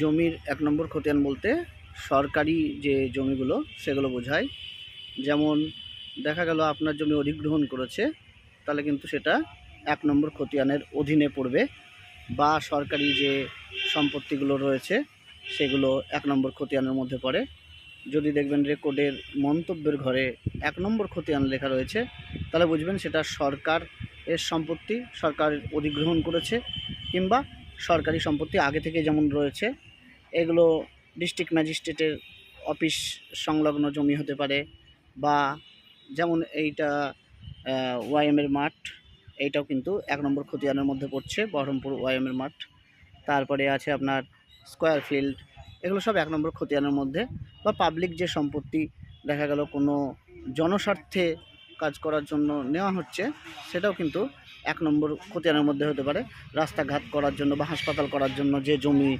জমির এক নম্বর খতিয়ান বলতে সরকারি যে জমিগুলো, সেগুলো বোঝায়। যেমন দেখা গেল আপনার জমি অধিগ্রহণ করেছে, তাহলে কিন্তু সেটা এক নম্বর খতিয়ানের অধীনে পড়বে বা সরকারি যে সম্পত্তিগুলো রয়েছে, সেগুলো এক নম্বর খতিয়ানের মধ্যে পড়ে। যদি দেখবেন রেকর্ডের মন্তব্যের ঘরে এক নম্বর খতিয়ান লেখা রয়েছে, তাহলে বুঝবেন সেটা সরকার এর সম্পত্তি, সরকার অধিগ্রহণ করেছে কিংবা সরকারি সম্পত্তি আগে থেকে যেমন রয়েছে, এগুলো ডিস্ট্রিক্ট ম্যাজিস্ট্রেটের অফিস সংলগ্ন জমি হতে পারে বা যেমন এইটা ওয়াইএমের মাঠ, এইটাও কিন্তু এক নম্বর খতিয়ানের মধ্যে পড়ছে, বহরমপুর ওয়াইএমের মাঠ। তারপরে আছে আপনার স্কোয়ার ফিল্ড, এগুলো সব এক নম্বর খতিয়ানের মধ্যে। বা পাবলিক যে সম্পত্তি, দেখা গেল কোনো জনস্বার্থে কাজ করার জন্য নেওয়া হচ্ছে, সেটাও কিন্তু এক নম্বর খতিয়ানের মধ্যে হতে পারে। রাস্তাঘাট করার জন্য বা হাসপাতাল করার জন্য যে জমি